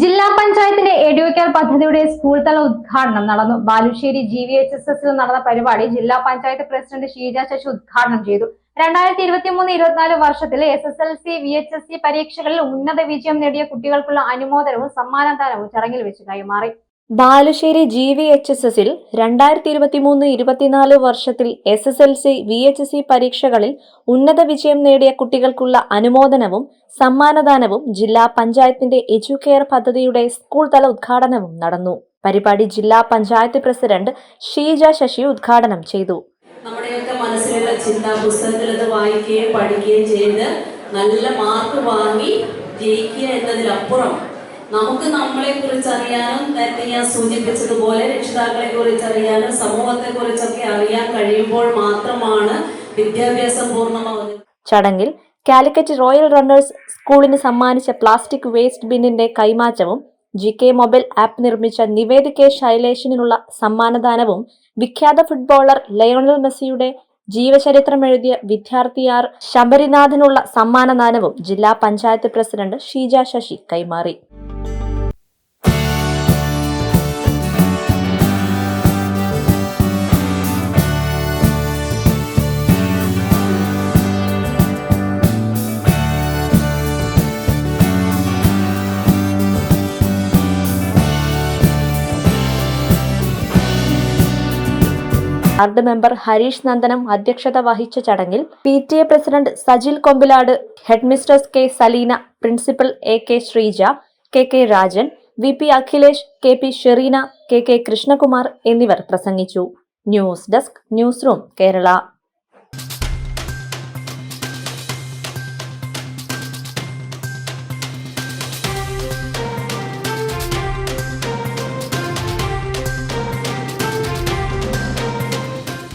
ജില്ലാ പഞ്ചായത്തിന്റെ എഡ്യൂക്കർ പദ്ധതിയുടെ സ്കൂൾ തല ഉദ്ഘാടനം നടന്നു. Balussery G V H S എസിൽ നടന്ന പരിപാടി ജില്ലാ പഞ്ചായത്ത് പ്രസിഡന്റ് ഷീജ ശശി ഉദ്ഘാടനം ചെയ്തു. രണ്ടായിരത്തി ഇരുപത്തി മൂന്ന് ഇരുപത്തിനാല് വർഷത്തിൽ S S L C V H S C പരീക്ഷകളിൽ ഉന്നത വിജയം നേടിയ കുട്ടികൾക്കുള്ള അനുമോദനവും സമ്മാനദാനവും ചടങ്ങിൽ വെച്ച് കൈമാറി. Balussery G V H S എസിൽ രണ്ടായിരത്തി ഇരുപത്തിമൂന്ന് ഇരുപത്തിനാല് വർഷത്തിൽ S S L C V H S C പരീക്ഷകളിൽ ഉന്നത വിജയം നേടിയ കുട്ടികൾക്കുള്ള അനുമോദനവും സമ്മാനദാനവും ജില്ലാ പഞ്ചായത്തിന്റെ എഡ്യൂക്കെയർ പദ്ധതിയുടെ സ്കൂൾ തല ഉദ്ഘാടനവും നടന്നു. പരിപാടി ജില്ലാ പഞ്ചായത്ത് പ്രസിഡന്റ് ഷീജ ശശി ഉദ്ഘാടനം ചെയ്തു. നമ്മുടെയൊക്കെ മനസ്സിലുള്ള ചിന്ത പുസ്തകത്തിൽ വായിക്കുകയും പഠിക്കുകയും ചെയ്ത് നല്ല മാർക്ക് വാങ്ങി ജയിക്കുക എന്നതിലപ്പുറം നമുക്ക് നമ്മളെ കുറിച്ച് അറിയാനും നേരത്തെ ഞാൻ സൂചിപ്പിച്ചതുപോലെ രക്ഷിതാക്കളെ കുറിച്ച് അറിയാനും സമൂഹത്തെ കുറിച്ചൊക്കെ അറിയാൻ കഴിയുമ്പോൾ മാത്രമാണ് വിദ്യാഭ്യാസം പൂർണമാകുന്നത് ചടങ്ങിൽ കാലിക്കറ്റ് റോയൽ റണ്ണേഴ്സ് സ്കൂളിന് സമ്മാനിച്ച പ്ലാസ്റ്റിക് വേസ്റ്റ് ബിന്നിന്റെ കൈമാറ്റവും ജി കെ മൊബൈൽ ആപ്പ് നിർമ്മിച്ച നിവേദ് കെ ശൈലേഷിനുള്ള സമ്മാനദാനവും വിഖ്യാത ഫുട്ബോളർ ലയോണൽ മെസ്സിയുടെ ജീവചരിത്രം എഴുതിയ വിദ്യാർത്ഥിയാർ ശബരിനാഥനുള്ള സമ്മാനദാനവും ജില്ലാ പഞ്ചായത്ത് പ്രസിഡന്റ് ഷീജ ശശി കൈമാറി. വാർഡ് മെമ്പർ ഹരീഷ് നന്ദനം അധ്യക്ഷത വഹിച്ച ചടങ്ങിൽ P T A president Sajil Kombilad headmistress K Saleena principal A K Sreeja K K Rajan V P Akhilesh K P Shereena K K Krishnakumar എന്നിവർ പ്രസംഗിച്ചു. News desk newsroom Kerala.